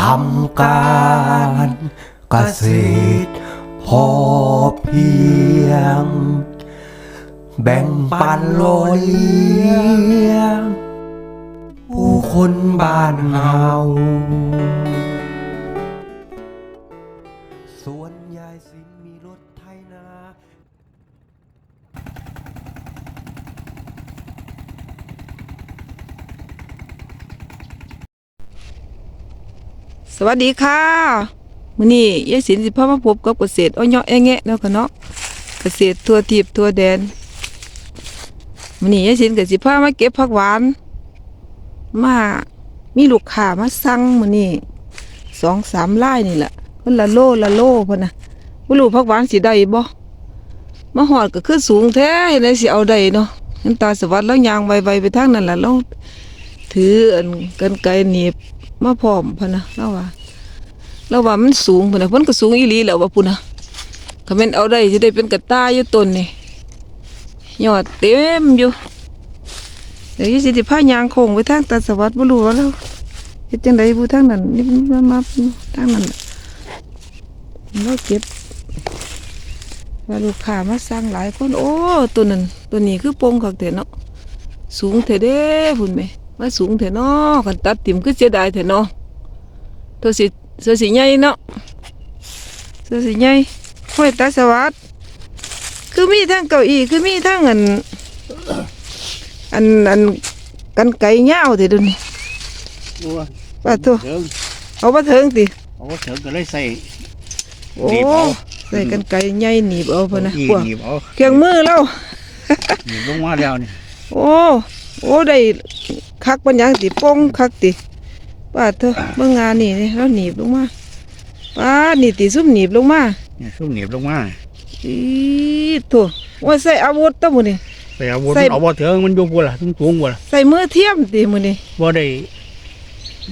ทำการเกษตรพอเพียง แบ่งปันโลยเลี้ยงผู้คนบ้านเฮาสวนยายสินมีรถไถนา สวัสดีค่ะมื้อนี้ยายสินสิพามาพบกับเกษตรอ้อยเนาะแงะแล้วค่ะเนาะเกษตรทั่วทิพย์ทั่วแดนมื้อนี้ยายสินก็สิพามาเก็บผักหวาน มามีลูกค้ามาสั่งมื้อนี้สองสามไร่นี่แหละคนละโลละโลพุ่นน่ะบ่รู้ผักหวานสิได้บ่มาฮอดก็คือสูงแท้เฮ็ดได้สิเอาได้เนาะเห็นตาสวัสดิ์แล้วยางไวๆไปทางนั้นล่ะแล้ว ถืออันกันไกรหนีบมาพร้อมพะนะเราว่าเราว่ามันสูงพะนะเพิ่นก็สูงอีหลีแล้วว่าปุ่นนะถ้าแม่นเอาได้สิได้เป็นกระต่ายอยู่ต้นนี่ยอดเต็มอยู่เดี๋ยวสิสิพายางโค้งไปทางตาสวัสดิ์บ่รู้ว่าเราเฮ็ดจังไดผู้ทางนั้นนี่มามาทางนั้นเราเก็บว่าลูกค้ามาสั่งหลายคนโอ้ตัวนั้นตัวนี้คือโป่งคักแต่เนาะสูงแท้เด้พุ่นแม่ มาสูงเถอะเนาะกันตัดติ่มก็เสียดายเถอะเนาะตัวสิเสือสีใหญ่เนาะเสือสีใหญ่ห้อยตาสวัสดคือมีทั้งเก้าอี้คือมีทั้งอันอันอันกันไก่ยาวเถอะดูนี่ตัวป้าตัวเถิงเอามาเถิงติเอาเถิงก็เลยใส่โอ้หนีบเอาใส่กันไก่ใหญ่หนีบเอาพะนะอีพวกหนีบเอาเครื่องมือแล้วหนีบลงมาแล้วนี่โอ้โอ้ได้ คักปัญญังติโป้งคักติป้าเธอเบิ่งงานนี่นี่แล้วหนีบลงมาป้านี่ติซุ่มหนีบลงมาเนี่ยซุ่มหนีบลงมาอีโถั่วว่าใส่อาวุธตะมื้อนี่ไปเอาบนใส่เอาบ่เถิงมันอยู่บ่ล่ะทุ่งสูงบ่ล่ะใส่มือเทียมติมื้อนี่บ่ได้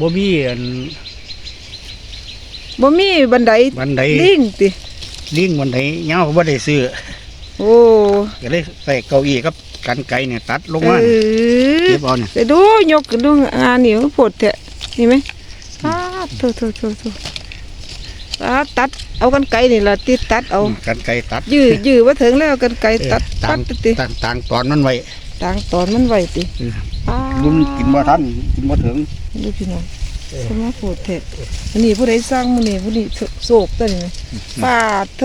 บ่มีอันบ่มีบันไดบันไดลิงติลิงบันไดยาวก็บ่ได้ซื้อโอ้ก็เลยใส่เก้าอี้กับ กันไกรเนี่ยตัดลงเอมาอเก็บเอาเนี่ยไปดูยกขึ้นดูงานนี่มันโพดแท้นี่ไหมป้าโถโถโถโถป้าตัดเอากันไกรนี่ล่ะติตัดเอากันไกรตัดยื้อยื้อว่าถึงแล้วกันไกลเออตัดต่าตังดติต่างต่างตอนมันไว้ต่างตอนมันไหวติเออป้าลุมกินบ่ทันกินบ่ถึงดูพี่น้องสมาโพดเทศอันนี้ผู้ใดสร้างมื้อนี้ผู้นี้โศกตัวนี้ไหมปาดโท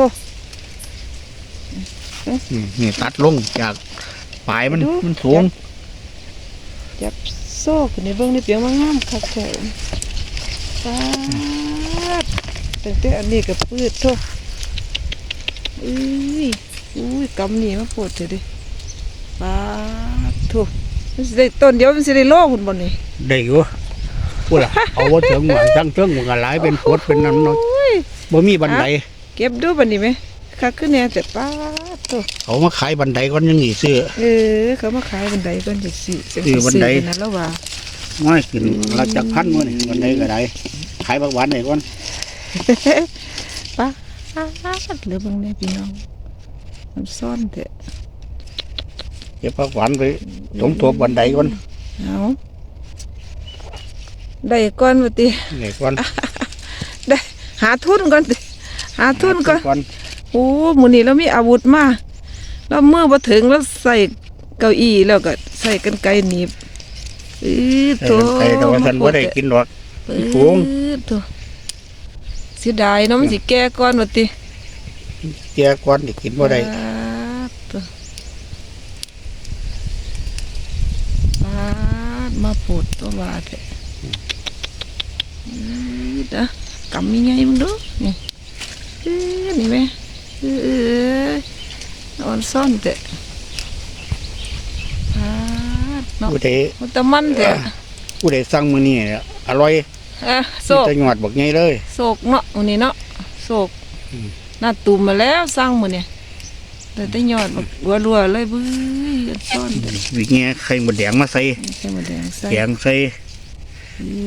นี่นี่ตัดลงจาก ปลายมันมันสูงจับโซ่ขึ้นในเบิ่งในเปียงมางามคักแท้ปาดตั้งแต่อันนี้ก็ปืดโทอุ้ยอุ้ยกำนี่มาโพดเถอะดิปาดโทมันสิได้ต้นเดียวมันสิได้โลพุ่นบ่นี่ได้อยู่พูดล่ะเอาบ่ถึงหวังจังเทิงมันก็หลายเป็นโพดเป็นน้ำเนาะบ่มีบันไดเก็บดูบันนี้ไหม คักขึ้นเนี่ยแต่ป้าดโตเขามาขายบันไดก่อนยังหนีซื้อ เออ เขามาขายบันไดก่อนจะสิจะซื้อบันได นะแล้วว่าง่ายขึ้นเราจักพันมื้อนี่บันไดก็ได้ขายบักหวานได้ก่อนป้าดเหลือบางเนี่ยพี่น้องมันซ่อนเถอะเก็บบักหวานไปสมทบบันไดก่อนเอาได้ก่อนวติ นี่ก่อนได้หาทุนก่อนติหาทุนก่อนก่อน โอ้มื้อนี้เรามีอาวุธมาเราเมื่อมาถึงแล้วใส่เก้าอี้แล้วก็ใส่กันไกรหนีบอือใส่โถกันไกลแต่ว่าท่านบ่ได้กินดอกโกงโถเสียดายเนาะมันสิแก่ก่อนว่าติแก่ก่อนสิกินบ่ได้ปาดโถปาดมาปวดตัวบาดเลยอือดะกำยังไงมึงดูนี่เอ้อนี่แม่ เออเอออ่อนซ่อนเตะปาดเนาะผู้ใดมันตะมันเตะผู้ใดสั่งมื้อนี้อร่อยอะโศมีกแต่ยอดบักใหญ่เลยโศกเนาะวันนี้เนาะโศกอืมหน้าตุ่มมาแล้วสร้างมือเนี่ยแต่ได้ยอดบักรัวๆเลยบื้อซ่อนเด้อวิแง่ไข่มดแดงมาใส่ใส่หมะแดงใส่แกงใส่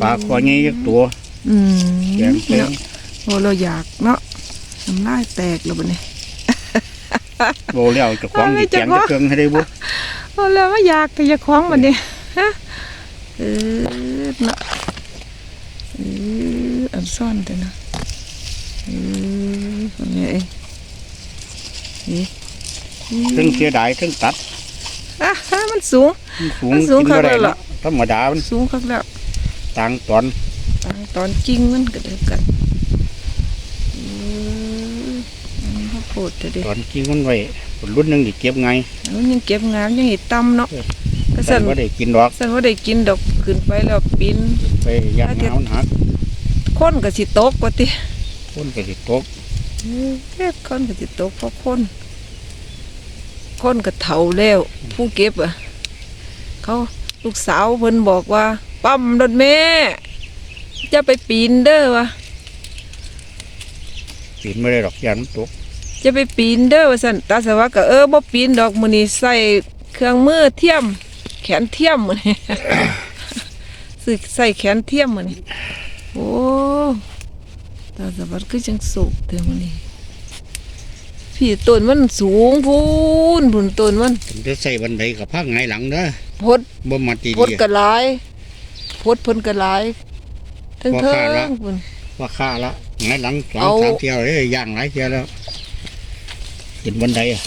ปลาคอใหญ่จักตัวอืมแกงใส่เนาะโอ้เราอยากเนาะ น้ำลายแตกแล้วบัดนี้โบแล้วจะของสิแกงจะเครื่องให้ได้บ่โอ้แล้วว่าอยากแต่อยากคล้องบัดนี้ฮะเออเนาะเอออันซ่อนแต่นะเออคนนี้เองนี่ถึงเสียดายถึงตัดอะมันสูงสูงมันสูงกินบ่ได้นาดนั้นเหรอเนาะธรรมดามันสูงคักแล้วต่างตอนตอนตอนกิ้งมันก็เดียวกันเออ มันก็โปรดเถอะเดิตอนกินมันไว้รุ่นหนึงสิเก็บไงมันยังเก็บงามยังเห็ดตำเนาะก็แต่สั่นบ่ได้กินดอกสั่นว่าได้กินดอกขึ้นไปแล้วปีนไปย่างหนาวหักคนก็สิตกว่าติคนก็สิตกเอ๊ะคนก็สิตกเพราะคนคนก็เฒ่าแล้ว ผู้เก็บอะเขาลูกสาวเพิ่นบอกว่า ปั๊มรถเมย์จะไปปีนเด้อวะปีนไม่ได้ดอกยานมันตก จะไปปีนเด้อว่าซั่นตาสวัสดิ์ก็เออบ่ปีนดอกมื้อนี้ใส่เครื่องมือเทียม แขนเทียมมื้อนี้ซื้อใส่แขนเทียมมื้อนี้โอ้ตาสวัสดิ์คือจังสุกเด้อมื้อนี้พี่ต้นมันสูงพูนพุ่นต้นมันผมจะใส่บันไดกับพักไงายหลังเด้อพดบ่มาตีพดก็หลายพดเพิ่นก็หลายเทิงบ่เทิขาดละงพุ่นว่าค่าละไงายหลังสองเอาสามเที่ยวเลยย่างหลายเที่ยวแล้ว ขึ้นบันไดอะ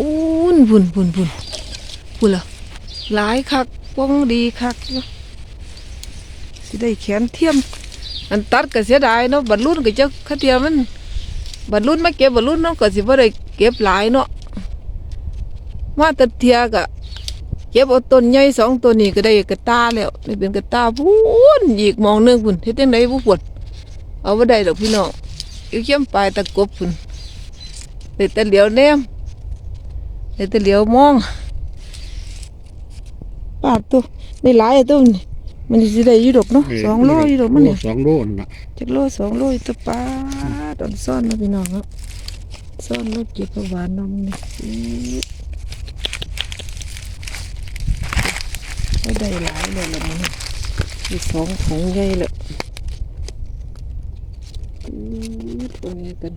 อูนพุ่นพุ่นพุ่นพุ่นล่ะหลายคักว่องดีคักสิได้แขนเทียม อันตัดก็เสียดายเนาะบัดรุ่นก็จะคาเทียมมันบัดรุ่นมาเก็บบัดรุ่นเนาะก็สิบ่ได้เก็บหลายเนาะมาตัดเทียก็เก็บเอาต้นใหญ่สองต้นนี้ก็ได้กระตาแล้วได้เป็นกระตาพูนอีกมองหนึงพุ่นเฮ็ดจังไดบ่ปวดเอาบ่ได้ดอกพี่น้อง อยู่เขียมปลายตะกบพุ่นได้แต่เหลียวแนมได้แต่เหลียวมองปาดตัวได้หลายอะตัวนี่มันสิได้อยู่ดอกเนาะสองโลอยู่ดอกมันเนี่ยสองโลนั่นล่ะจักโลสองโลอีกตัวปลาตอนซ่อนนะพี่น้องครับซ่อนรถเก็บผักหวานน้ำนี่อี๊ดก็ได้หลายเลยละมันอีกสองถุงใหญ่เลย อี๊ดตัวกัน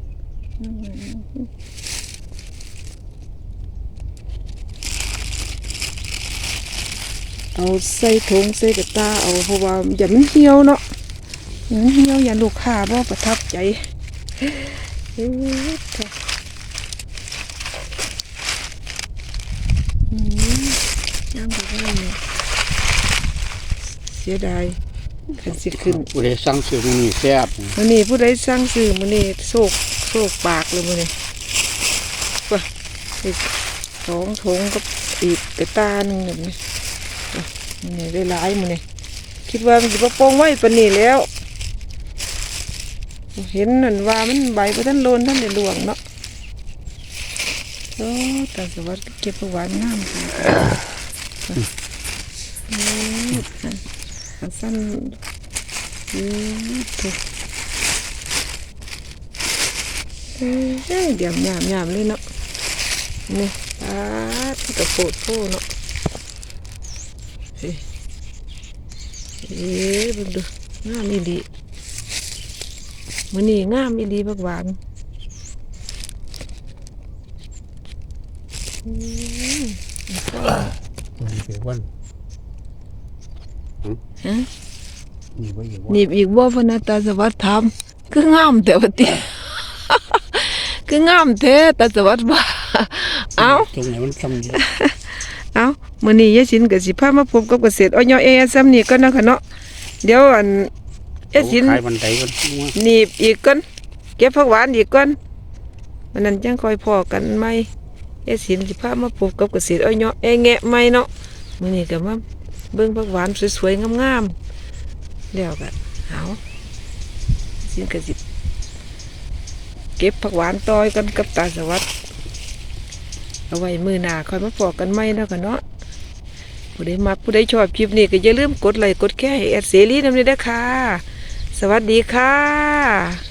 เอาใส่ถุงใส่กระตาเอาเพราะว่าอย่ามันเหี่ยวเนาะอย่ามันเหี่ยวอย่าลูกค้าบ่ประทับใจเอ้ยเถอะอืมย่างไปได้เนี่ยเสียดาย ขันสิขึ้นผู้ใดสั่งซื้อมื้อนี่แซ่บมื้อนี้ผู้ใดสั่งซื้อมื้อนี้โศกโศกปากเลยมื้อนี้ว่ะอีกสองถุงกับอีกกระตาหนึงแบบนี้ว่ะมื้อนี้ได้หลายมื้อนี้คิดว่ามันสิบ่โปร่งไว้ปานนี้แล้ว เห็นนั่นว่ามันใบบ่ทันโลนทันได้หลวงเนาะโอ้ตาสวัสดิ์เก็บผักหวานงามจังโอ้อัน สั้นโอ้ถูกเอ้ยเดี๋ยวหยามหยามเลยเนาะนี่ปาดกระโปดโพเนาะเฮ้ยเอ๊ะบิ่งดูงามอีดีมื้อนี้งามอีหลีบักหวานอืมนี่เป็นวันนี่บ่อยู่วัน หนีบอีกบ่พะนาตาสวัสดิ์ถามคืองามแต่ว่าติคืองามแท้ตาสวัสดิ์ว่าเอ้าตรงไหนมันซ้ำอยู่เอ้ามื้อนี้ยายสินก็สิพามาพบกับเกษตรอ้อยเอซ้ำนี่ก่อนเนาะค่ะเนาะเดี๋ยวอันยายสินขายบันไดมันหนีบอีกก่อนเก็บผักหวานอีกก่อนวันนั้นจังคอยพอกันไหมเอสินสิพามาพบกับเกษตรอ้อยเนาะเอแงะไหมเนาะมื้อนี้ก็มา เบิ่งผักหวานสวยๆงามๆแล้วก็เอาสินก็สิเก็บผักหวานต่อยกันกับตาสวัสดิ์เอาไว้มือหนาคอยมาพอกกันไหมแล้วกันเนาะผู้ใดมักผู้ใดชอบคลิปนี้ก็อย่าลืมกดไลค์กดแชร์ให้แอดเสรีนำเลยนะค่ะ สวัสดีค่ะ